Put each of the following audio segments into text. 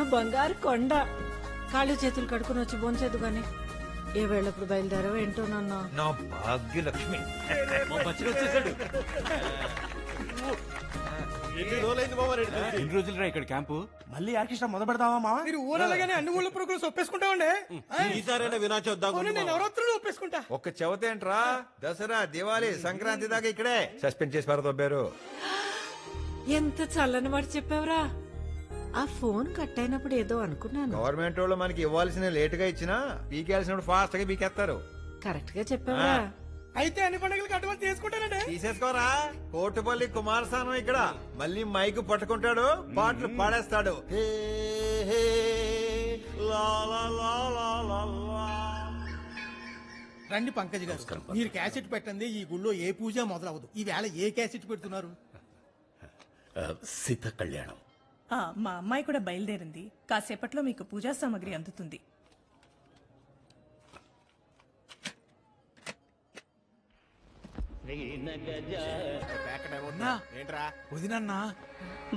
నా బంగారు కొండ. కాళ్ళు చేతులు కడుకుని వచ్చి భోంచేదు గాని. ఏ వేళప్పుడు బయలుదేరో ఏంటో నన్ను. నా భాగ్యలక్ష్మి. ఎన్ని రోజులు ఇక్కడ క్యాంపు? మళ్ళీ ఆర్కెస్ట్రా మొదలు పెడతావా మావా? మీరు ఊరలగానే అన్ని ఊళ్ళో పురుగులు ఒప్పేసుకుంటామండి ఈసారైనా వినాచొద్దాం నేను నవరాత్రులు ఒప్పేసుకుంటా? ఒక్క చెవతేంట్రా దసరా దివాళీ సంక్రాంతి దాకా ఇక్కడే. సస్పెండ్ చేసి పారదొబ్బారు. ఎంత చల్లని మాట చెప్పావురా. ఆ ఫోన్ కట్ అయినప్పుడు ఏదో అనుకున్నాను. గవర్నమెంట్ వాళ్ళు మనకి ఇవ్వాల్సిన లేట్గా ఇచ్చినా పీకేయాల్సినప్పుడు ఫాస్ట్గా పీకేస్తారు. కరెక్ట్గా చెప్పావురా అయితే అన్ని పండుగలకి అడ్వాన్స్ తీసుకుంటానండి. తీసేసుకోరా? కోటుపల్లి కుమారస్వామి ఇక్కడ. మళ్ళీ మైక్ పట్టుకుంటాడు పాటలు పాడేస్తాడు. హే, హే, లా, లా, లా, లా, లా, లా. రండి పంకజ్ గారు. మీరు క్యాసెట్ పెట్టండి ఈ గుళ్ళో ఏ పూజ మొదలవదు ఈ వేళ ఏ క్యాసెట్ పెడుతున్నారు? సీత కళ్యాణం. ఆ, మా అమ్మాయి కూడా బయలుదేరింది. కాసేపట్లో మీకు పూజా సామాగ్రి అందుతుంది. ఏంట్రా? వదినన్నా?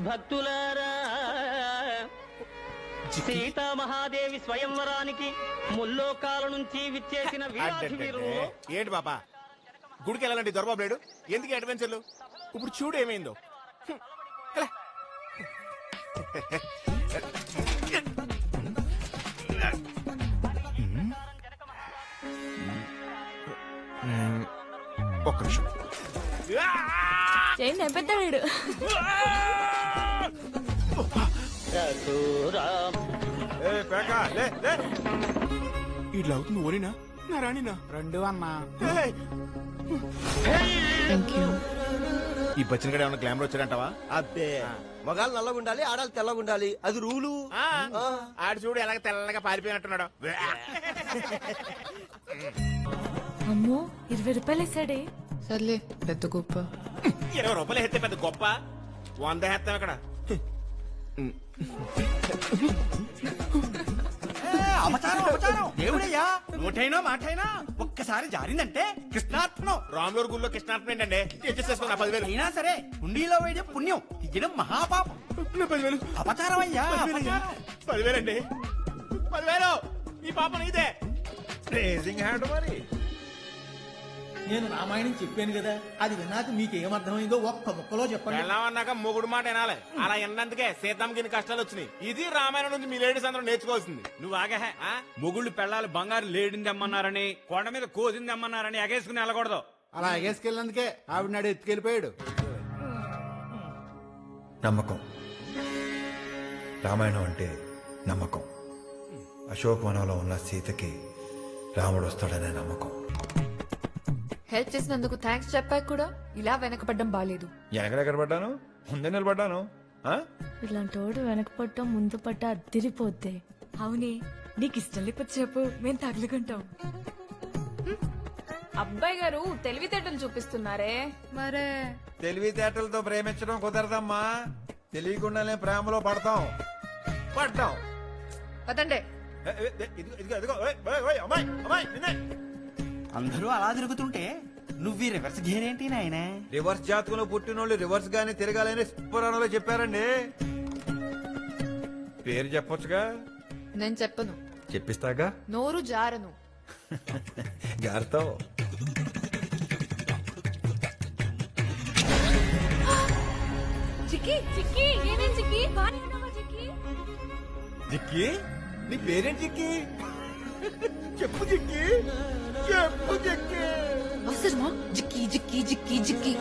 భక్తులారా సీతా మహాదేవి స్వయంవరానికి ముల్లోకాల నుంచి విచ్చేసిన వీరాధి వీరులు ఏంటి బాబా? గుడికి వెళ్ళాలండి దొరబాబు లేడు? ఎందుకు అడ్వెంచర్లు ఇప్పుడు చూడు ఏమైందో. హ్మ్. ఒక్క నిమిషం. చేయండి లే, లే. ఇట్లా అవుతుంది ఓరినా నా రాణినా? రెండు అన్నా. ఏయ్! ఈ బచ్చిన గడ ఏమైనా గ్లామర్ వచ్చాడంటావా? అబ్బే. మగాళ్ళు నల్లగా ఉండాలి ఆడాలి తెల్లగా ఉండాలి అది రూలు. ఆ, ఆడు చూడు ఎలాగ తెల్లగా పారిపోయినట్టున్నాడు. అమ్మో ఇరవై రూపాయలు ఇస్తాడే సర్లే పెద్ద గొప్ప. ఇరవై రూపాయలు ఎత్తే పెద్ద గొప్ప. వంద హెత్తాం ఇక్కడ. అపచారం దేవుడయ్యా నోటైనా మాటైనా ఒక్కసారి జారిందంటే కృష్ణార్పణం. రాములూరు గుళ్ళో కృష్ణార్థం ఏంటండి? తెచ్చేసుకోండి పదివేలు. అయినా సరే హుండీలో వేయడం పుణ్యం ఇయ్యడం మహాపాపం. నా పదివేలు. అపచారం అయ్యా. పదివేలండి. పదివేలు. ఈ పాప ఇదే. రేజింగ్ హ్యాండ్ మరి. నేను రామాయణం చెప్పాను కదా అది విన్నాక మీకు ఏమర్థమైందో ఒక్క ముక్కలో చెప్పండి. వెళ్ళామన్నాక మొగుడు మాట వినాలి. అలా విన్నందుకే సీతమ్మకి ఇన్ని కష్టాలు వచ్చినాయి. ఇది రామాయణం నుంచి మీ లేడీస్ అందరూ నేర్చుకోవాల్సింది. నువ్వు ఆగహే ఆ? మొగుళ్ళు పెళ్ళాలి బంగారు లేడింది అమ్మన్నారని కొండ మీద కోసింది అమ్మన్నారని ఎగేసుకుని వెళ్ళకూడదు. అలా ఎగేసుకెళ్ళినందుకే ఆవిడ నాడు ఎత్తుకెళ్ళిపోయాడు. నమ్మకం. రామాయణం అంటే నమ్మకం. అశోకవనంలో ఉన్న సీతకి రాముడు వస్తాడనే నమ్మకం. హెల్ప్ చేసినందుకు థ్యాంక్స్ చెప్పాక కూడా ఇలా వెనకపడ్డం బాలేదు. ఎనకడెక్కడ పడ్డాను? ముందే నిలబడ్డాను. ఆ? ఇలాంటి వాడు వెనక పట్టం ముందు పట్ట అద్దరిపోద్ది. అవునే నీకు ఇష్టం లేకపోతే చెప్పు మేము తగులుకుంటాం. అబ్బాయి గారు తెలివితేటలు చూపిస్తున్నారే. మరే. తెలివితేటలతో ప్రేమించడం కుదరదమ్మా. తెలియకుండానే ప్రేమలో పడతాం. పడ్డాం పదండే. ఏ, ఏ, ఏ, ఇదిగో, ఇదిగో, అమ్మాయి, అమ్మాయి, నిన్నే. అందరూ అలా తిరుగుతుంటే నువ్వు రివర్స్ గేర్ ఏంటి నాయన? రివర్స్ జాతకంలో పుట్టినోళ్ళు రివర్స్ గానే తిరగాలని పురాణంలో చెప్పారండి. పేరు చెప్పొచ్చుగా? నేను చెప్పను. చెప్పిస్తాగా? నోరు జారను. జాగ్రత్త చిక్కి చిక్కి ఏమేం చిక్కి? చిక్కి? నీ పేరేంటి జిక్కి చెప్పు జిక్కి చెప్పు జిక్కి. అవసరమా? జిక్కి జిక్కి జిక్కి జిక్కి.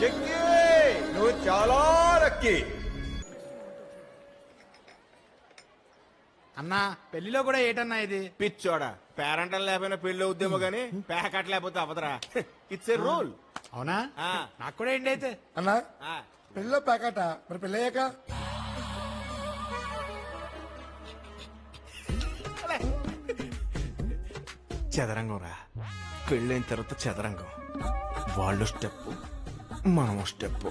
జిక్కి నువ్వు చాలా లక్కీ. అన్నా పెళ్ళిలో కూడా ఏటన్నా ఇది? పిచ్చోడా. పేరంటం లేకపోయినా పెళ్ళి అవుద్దేమో గానీ పేకట్ లేకపోతే అవదరా ఇట్స్ ఏ రూల్ అవునా? నాకు కూడా ఏంటి అయితే? అన్నా పెళ్ళిలో ప్యాకట మరి పెళ్ళయ్యాక? చదరంగం రా పెళ్ళైన తర్వాత చదరంగం. వాళ్ళు స్టెప్ మనం స్టెప్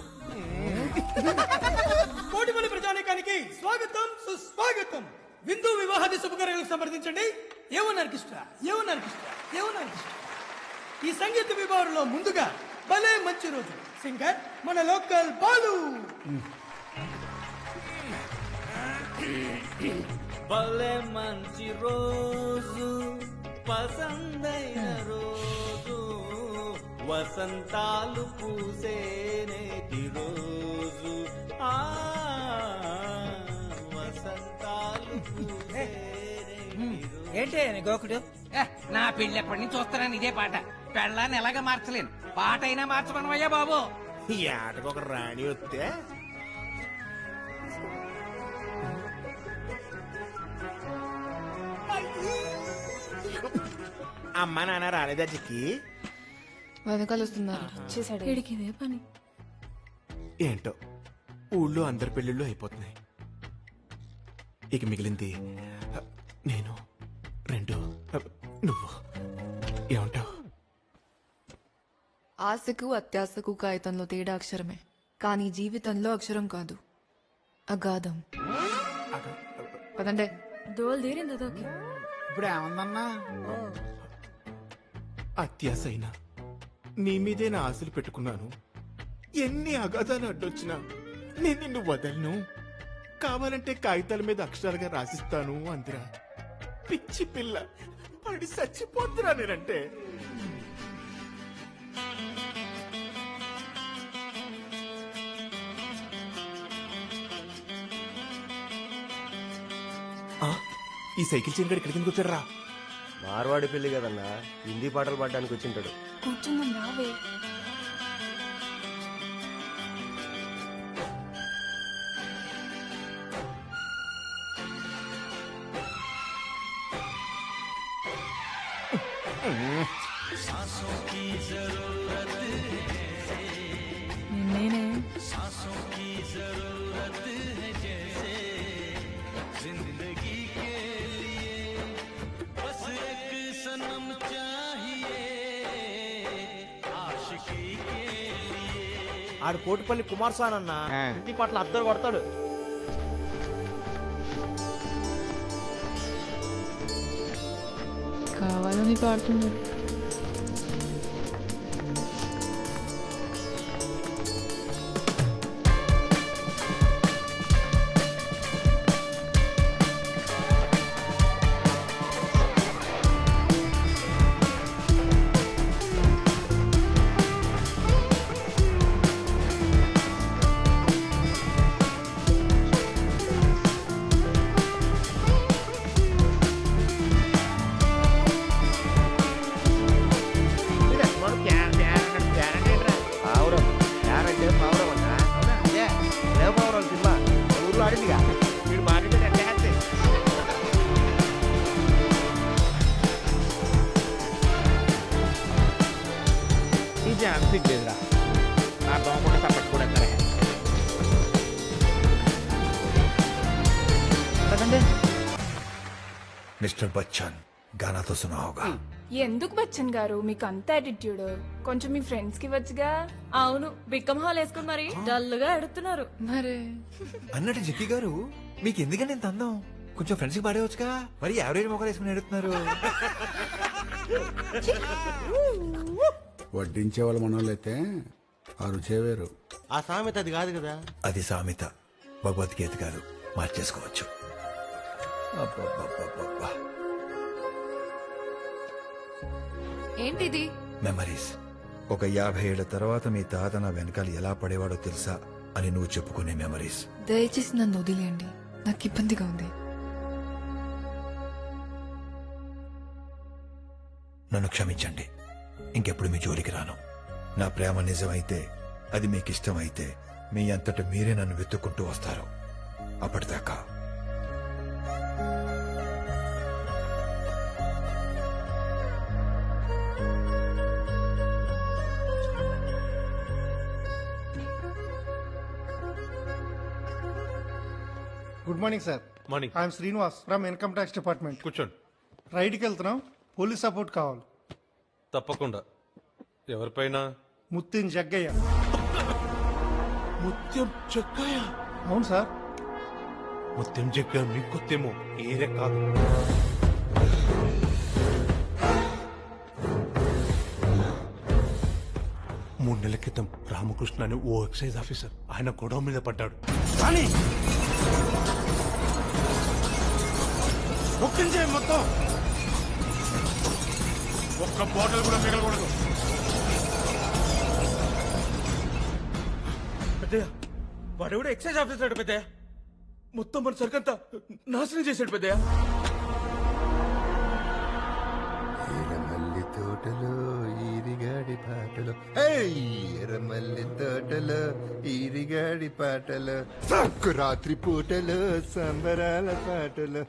కోటిపల్లి ప్రజానీకానికి స్వాగతం సుస్వాగతం. విందు వివాహాది శుభకార్యాలకు సంప్రదించండి. ఏమన్నారు కృష్ణ ఏమన్నారు ఈ సంగీత విభాగంలో ముందుగా భలే మంచి రోజు. సింగర్ మన లోకల్ బాలు. భలే మంచి రోజు. పసందైన రోజు వసంతాలు పూసే నేటి రోజు. ఆ వసంతాలు పూసే. ఏంటి గోకుడు? నా పెళ్ళి ఎప్పటి నుంచి చూస్తున్నాను ఇదే పాట. పెళ్ళాన్ని ఎలాగ మార్చలేను? పాట అయినా మార్చమనమయ్యా బాబు. ఈ ఆటకు ఒక రాణి వస్తే అమ్మ నాన్న రాలేదా చిక్కి వెనకాల వస్తున్నారు చేశాడు. వీడికి ఇదే పని. ఏంటో? ఊళ్ళో అందరి పెళ్ళిళ్ళు అయిపోతున్నాయి. ఇక మిగిలింది నేను రెండు నువ్వు. ఏమంటావు? ఆశకు అత్యాశకు కాగితంలో తేడా అక్షరమే. కానీ జీవితంలో అక్షరం కాదు. అగాధం. పదండే. దోలు తీరింది ఇప్పుడు ఏమందన్నా అత్యాసైనా నీ మీదే నా ఆశలు పెట్టుకున్నాను. ఎన్ని అగాధాలు అడ్డొచ్చినా నేను నిన్ను వదలను. కావాలంటే కాగితాల మీద అక్షరాలుగా రాసిస్తాను అందిరా. పిచ్చి పిల్ల పడి చచ్చిపోతురా నేనంటే. ఆ, ఈ సైకిల్ చైన్ గడి ఇక్కడికి వచ్చారా మార్వాడి పెళ్ళి కదన్నా. హిందీ పాటలు పాడడానికి వచ్చింటాడు. కూర్చుందాం రావే. ఆడు కోటిపల్లి కుమార్ సాన్ అన్న హిందీ పాటలు అద్దరు కొడతాడు. కావాలని పాడుతున్నాడు. మిస్టర్ బచ్చన్ గానా తో సునా హోగా ఎందుకు బచ్చన్ గారు? మీకు అంత యాటిట్యూడ్ కొంచెం మీ ఫ్రెండ్స్కి వచ్చుగా అవును బిక్కమ్ హాల్ వేసుకుని మరి డల్గా ఎడుతున్నారు మరే. అన్నట్టు జక్కి గారు మీకు ఎందుకని ఇంత అందం? కొంచెం ఫ్రెండ్స్కి పాడేవచ్చుగా మరి యావరేజ్ మొక్కలు వేసుకుని ఎడుతున్నారు వడ్డించే వాళ్ళు మనోళ్ళైతే ఆ రుచే వేరు. ఆ సామెత అది కాదు కదా? అది సామెత. భగవద్గీత కాదు మార్చేసుకోవచ్చు. అబ్బబ్బబ్బబ్బబ్బా. ఏంటిది? మెమరీస్ ఒక యాభై ఏళ్ళ తర్వాత మీ తాత నా వెనకాల ఎలా పడేవాడో తెలుసా అని నువ్వు చెప్పుకునే మెమరీస్ దయచేసి నన్ను వదిలేయండి. నాకు ఇబ్బందిగా ఉంది. నన్ను క్షమించండి. ఇంకెప్పుడు మీ జోలికి రాను. నా ప్రేమ నిజమైతే అది మీకు ఇష్టమైతే మీ అంతట మీరే నన్ను వెతుక్కుంటూ వస్తారు. అప్పటిదాకా good morning sir morning I'm Srinivas from income tax department కూర్చోండి. రైడ్కి వెళ్తున్నాం. పోలీస్ సపోర్ట్ కావాలి. తప్పకుండా. ఎవరిపైన? ముత్తిన్ జగ్గయ్య. ముత్యం చెక్కాయ అవును సార్ మొత్తం చెప్పా మీకు కొత్తేమో ఏరే కాదు. మూడు నెలల క్రితం రామకృష్ణ అని ఓ ఎక్సైజ్ ఆఫీసర్ ఆయన గొడవ మీద పడ్డాడు. ఒక్కించే మొత్తం! ఒక్క బాటిల్ కూడా మిగలకూడదు. పెద్దయ్య వాడు కూడా ఎక్సైజ్ ఆఫీసర్ పెద్దయ్య. మొత్తం మన సరుకంతా నాశనం చేశాడు పెద్దయ్య. ఎర్రమల్లి తోటలో ఈరిగాడి పాటలు. ఎర్రమల్లి తోటలో ఈరిగాడి పాటలు. రాత్రి పూటలో సంబరాల పాటలు.